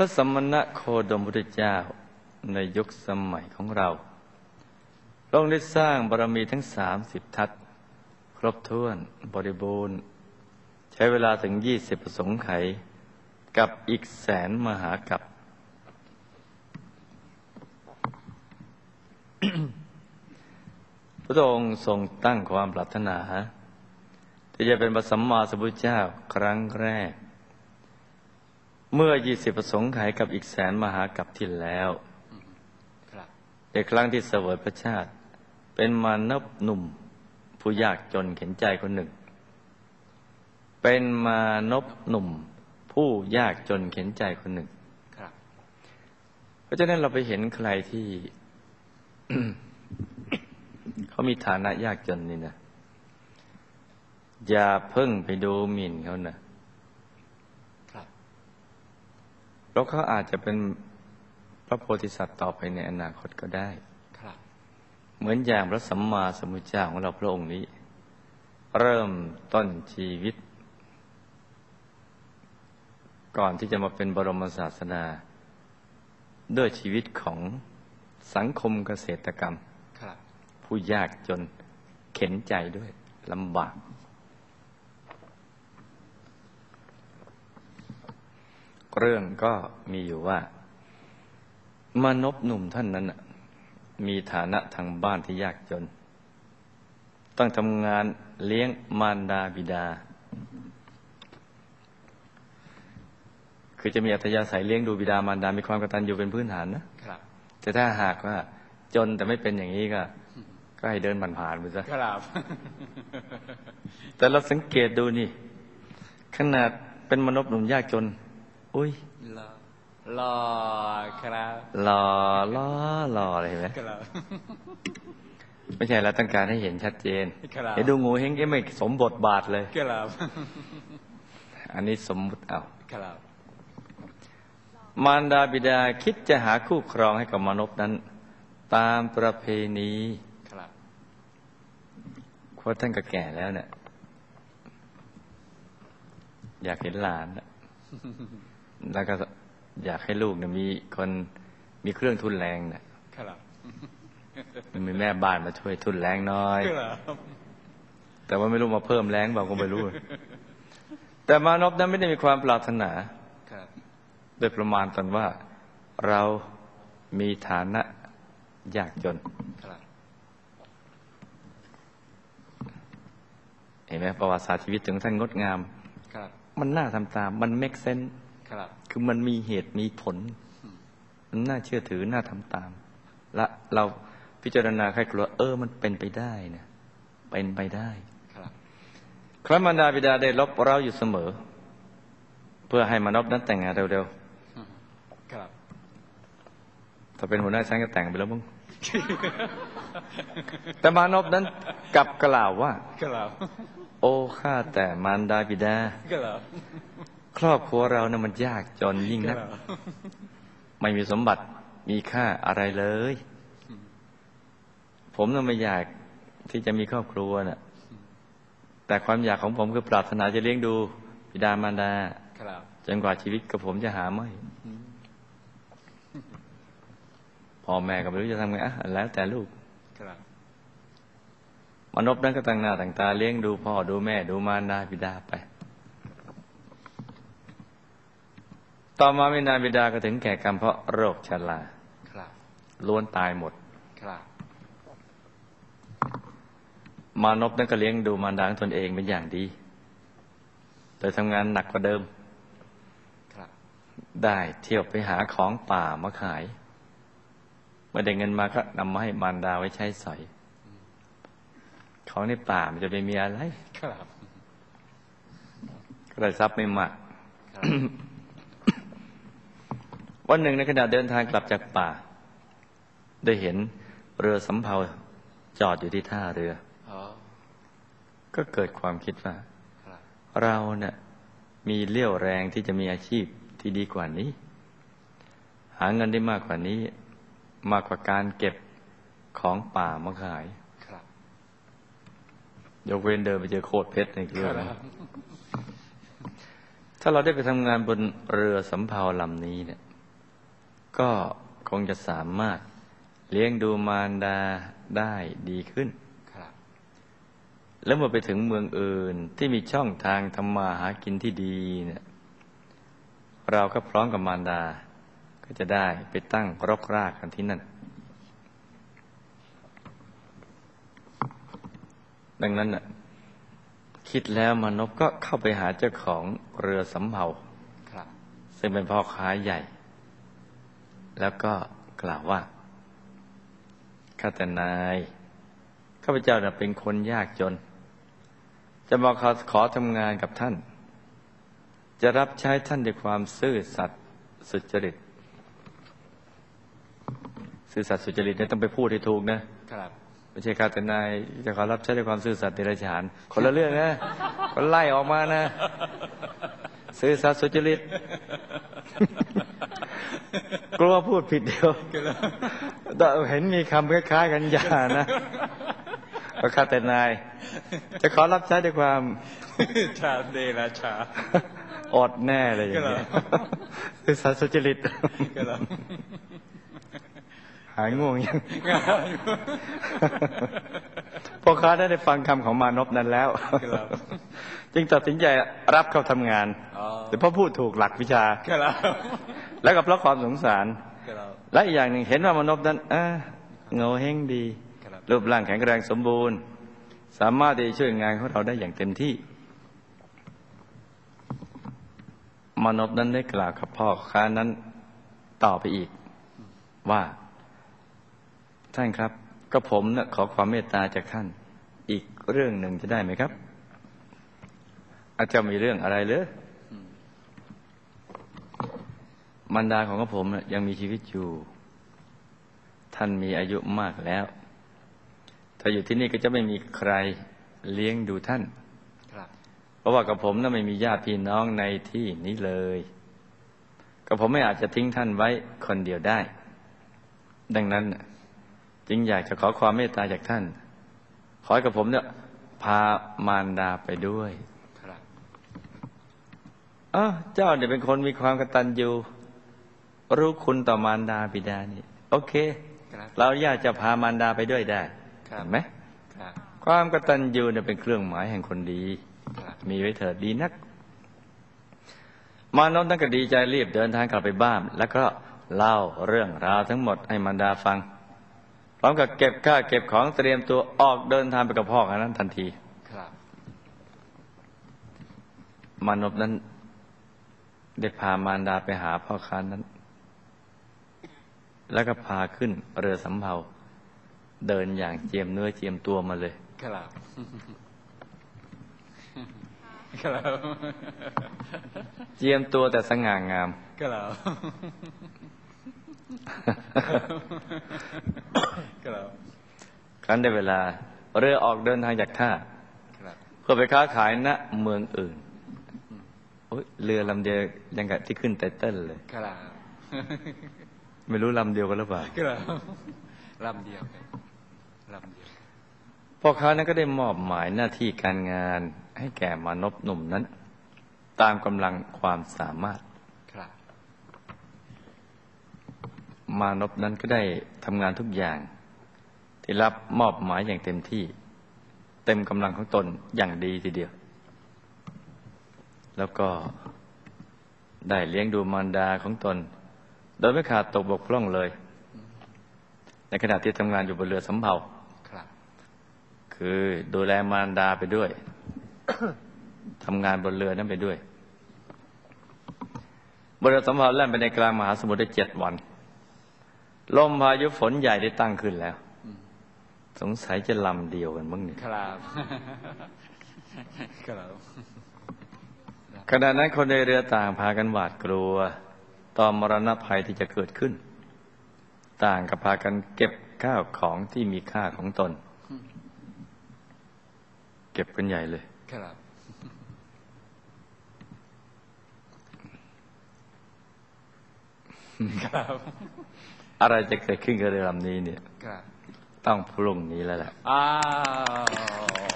ระสมณะโคดมพุทธเจ้าในยุคสมัยของเราพระองได้สร้างบารมีทั้งสามสิบทัศครบถ้วนบริบูรณ์ ใช้เวลาถึงยี่สิบประสงค์ไข กับอีกแสนมหากับ พระองค์ทรงตั้งความปรารถนา ที่จะเป็นพระสัมมาสัมพุทธเจ้าครั้งแรก เมื่อยี่สิบประสงค์ไขยกับอีกแสนมหากับที่แล้วครับในครั้งที่เสวยพระชาติ เป็นมานพหนุ่ม ผู้ยากจนเข็นใจคนหนึ่ง เป็นมานพหนุ่ม ผู้ยากจนเข็นใจคนหนึ่งครับเพราะฉะนั้นเราไปเห็นใครที่ เขามีฐานะยากจนนี่นะอย่าเพิ่งไปดูหมิ่นเขานะครับ เพราะเขาอาจจะเป็นพระโพธิสัตว์ต่อไปในอนาคตก็ได้ครับเหมือนอย่างพระสัมมาสัมพุทธเจ้าของเราพระองค์นี้ เริ่มต้นชีวิต ก่อนที่จะมาเป็นบรมศาสดาด้วยชีวิตของสังคมเกษตรกรรมครับผู้ยากจนเข็นใจด้วยลำบาก เรื่องก็มีอยู่ว่ามานพหนุ่มท่านนั้นน่ะมีฐานะทางบ้านที่ยากจน ต้องทำงานเลี้ยงมารดาบิดา คือจะมีอัธยาศัยเลี้ยงดูบิดามารดา มีความกตัญญูเป็นพื้นฐานนะครับแต่ถ้าหากว่า จนแต่ไม่เป็นอย่างนี้ก็ ก็ให้เดินผ่านๆไปซะครับแต่เราสังเกตดูนี่ ขนาดเป็นมนุษย์หนุ่มยากจน อุ้ยรอรอครับหล่อหล่อหล่อเลยเห็นไหมครับไม่ใช่เราต้องการให้เห็นชัดเจนครับเห็นดูงูเฮงก็ไม่สมบทบาทเลยครับอันนี้สมมุติเอาครับมารดาบิดาคิดจะหาคู่ครองให้กับมนุษย์นั้น ตามประเพณีครับเพราะท่านก็แก่แล้วเนี่ยอยากเห็นหลานน่ะ แล้วก็อยากให้ลูกเนี่ยมีคนมีเครื่องทุนแรงเนี่ยครับมีแม่บ้านมาช่วยทุนแรงน้อยครับแต่ว่าไม่รู้มาเพิ่มแรงเปล่าก็ไม่รู้ แต่มานพนั้นไม่ได้มีความปรารถนาครับโดยประมาณตนว่าเรามีฐานะยากจนครับเห็นไหมประวัติศาสตร์ชีวิตถึงท่านงดงามครับมันน่าทำตาม มันเมกเซน ครับ คือมันมีเหตุมีผลมันน่าเชื่อถือน่าทำตาม และเราพิจารณาใครกลัวเออ มันเป็นไปได้นะเป็นไปได้ครับครั้นมารดาบิดาได้ลบเราอยู่เสมอ เพื่อให้มานพนั้นแต่งงานเร็วครับๆถ้าเป็นหัวหน้าชั้นก็แต่งไปแล้วมึงแต่มานพนั้นกลับกล่าวว่าครับโอ้ข้าแต่มารดาบิดา ครับครอบครัวเรานะ่ะมันยากจนยิ่งนัก ไม่มีสมบัติมีค่าอะไรเลย ผมน่ะไม่อยากที่จะมีครอบครัวน่ะ แต่ความอยากของผมคือปรารถนาจะเลี้ยงดูบิดามารดาครับจนกว่าชีวิตกับผมจะหาไม่พ่อแม่ก็ไม่รู้จะทำไงอะแล้วแต่ลูกครับมนุษย์นั้นก็ตั้งหน้าตั้งตาเลี้ยงดูพ่อดูแม่ดูมารดาบิดาไป ต่อมาไม่นานบิดาก็ถึงแก่กรรมเพราะโรคชราครับล้วนตายหมดครับมานพนั้นก็เลี้ยงดูมารดาของตนเองเป็นอย่างดีโดยทำงานหนักกว่าเดิมครับได้เที่ยวไปหาของป่ามาขาย เมื่อได้เงินมาก็นำมาให้มารดาไว้ใช้สอย ของในป่ามันจะไปมีอะไรครับก็ได้ทรัพย์ไม่มากครับ วันหนึ่งในขณะเดินทางกลับจากป่า ได้เห็นเรือสำเภาจอดอยู่ที่ท่าเรืออ๋อก็เกิดความคิดว่าครับเราเนี่ยมีเลี้ยวแรงที่จะมีอาชีพที่ดีกว่านี้ หาเงินได้มากกว่านี้ มากกว่าการเก็บของป่ามาขายครับยกเว้นเดินไปเจอโคตรเพชรในเกลือครันะบถ้าเราได้ไปทำงานบนเรือสำเภาลำนี้เนี่ย ก็คงจะสามารถเลี้ยงดูมารดาได้ดีขึ้นครับแล้วเมื่อไปถึงเมืองอื่นที่มีช่องทางทำมาหากินที่ดีเนี่ยเราก็พร้อมกับมารดา ก็จะได้ไปตั้งรกรากกันที่นั่น ดังนั้นน่ะคิดแล้วมานพก็เข้าไปหาเจ้าของเรือสำเภาครับซึ่งเป็นพ่อค้าใหญ่ แล้วก็กล่าวว่าข้าแต่นายข้าพเจ้าน่ะเป็นคนยากจน จะมาขอขอทำงานกับท่าน จะรับใช้ท่านด้วยความซื่อสัตย์สุจริต ซื่อสัตย์สุจริตเนี่ยต้องไปพูดให้ถูกนะครับไม่ใช่ข้าแต่นายจะขอรับใช้ด้วยความซื่อสัตย์เดรัจฉานคนละเรื่องนะคนไล่ออกมานะ ซื่อสัตย์สุจริต กลัวพูดผิดเดียวแต่เห็นมีคำคล้ายๆกันอย่านะก็ข้าแต่นาย จะขอรับใช้ด้วยความชาเดราชาอดแน่เลยอย่างเงี้ยก็เหรอซื่อสัตย์สุจริตก็แล้วหายง่วงยัง พ่อค้าได้ฟังคำของมานพนั้นแล้วครับจึงตัดสินใจรับเข้าทำงานอ๋อแต่เพราะพูดถูกหลักวิชาก็แล้วแล้วก็เพราะความสงสารก็แล้วและอีกอย่างหนึ่งเห็นว่ามานพนั้นอ่าเงาเฮงดีครับรูปร่างแข็งแรงสมบูรณ์ สามารถที่จะช่วยงานของเราได้อย่างเต็มที่ มานพนั้นได้กล่าวกับพ่อค้านั้นต่อไปอีกว่าท่านครับ ก็ผมนะขอความเมตตาจากท่าน อีกเรื่องหนึ่งจะได้ไหมครับ อาจจะมีเรื่องอะไรเหรือมารดาของกระผมนะยังมีชีวิตอยู่ ท่านมีอายุมากแล้ว ถ้าอยู่ที่นี่ก็จะไม่มีใครเลี้ยงดูท่านครับเพราะว่ากับผมนั้นไม่มีญาติพี่น้องในที่นี้เลยกับผมไม่อาจจะทิ้งท่านไว้คนเดียวได้ ดังนั้นน่ะ จึงอยากจะขอความเมตตาจากท่าน ขอให้กับผมเนี่ยพามารดาไปด้วยครับอ้าวเจ้าเนี่ยเป็นคนมีความกตัญญูรู้คุณต่อมารดาบิดานี่ โอเคครับเราอยากจะพามารดาไปด้วยได้ครับเห็นไหมครับความกตัญญูเนี่ยเป็นเครื่องหมายแห่งคนดีครับมีไว้เถิดดีนัก มานพนั่นก็ดีใจรีบเดินทางกลับไปบ้าน แล้วก็เล่าเรื่องราวทั้งหมดให้มารดาฟัง พร้อมกับเก็บข้าวเก็บของเตรียมตัวออกเดินทางไปกับพ่อกันนั้นทันทีครับมานพนั้น ได้พามารดาไปหาพ่อค้านั้น แล้วก็พาขึ้นเรือสำเภาเดินอย่างเจียมเนื้อเจียมตัวมาเลย ครับครับเจียมตัวแต่สง่างาม ครับ ครับครั้นได้เวลา เรือออกเดินทางจากท่าครับเพื่อไปค้าขายณเมืองอื่นโอ๊ยเรือลำเดียวยังกับที่ขึ้นไตเติ้ลเลยครับไม่รู้ลำเดียวกันหรือเปล่าครับลำเดียวกันลำเดียวพ่อค้านั้นก็ได้มอบหมายหน้าที่การงานให้แก่มานพหนุ่มนั้น ตามกำลังความสามารถ ครับ มานพนั้นก็ได้ทำงานทุกอย่าง ที่รับมอบหมายอย่างเต็มที่ เต็มกำลังของตนอย่างดีทีเดียว แล้วก็ได้เลี้ยงดูมารดาของตน โดยไม่ขาดตกบกพร่องเลย ในขณะที่ทำงานอยู่บนเรือสำเภาครับคือดูแลมารดาไปด้วยทำงานบนเรือนั้นไปด้วยบนเรือสำเภาแล่นไปในกลางมหาสมุทรได้เจ็ดวัน ลมพายุฝนใหญ่ได้ตั้งขึ้นแล้ว สงสัยจะลำเดียวกันมั้งเนี่ยครับครับขณะนั้นคนในเรือต่างพากันหวาดกลัว ต่อมรณภัยที่จะเกิดขึ้น ต่างก็พากันเก็บข้าวของที่มีค่าของตน เก็บกันใหญ่เลยครับครับ อะไรจะเกิดขึ้นกับเรือลำนี้เนี่ยครับต้องพรุ่งนี้แล้วแหละอ้าว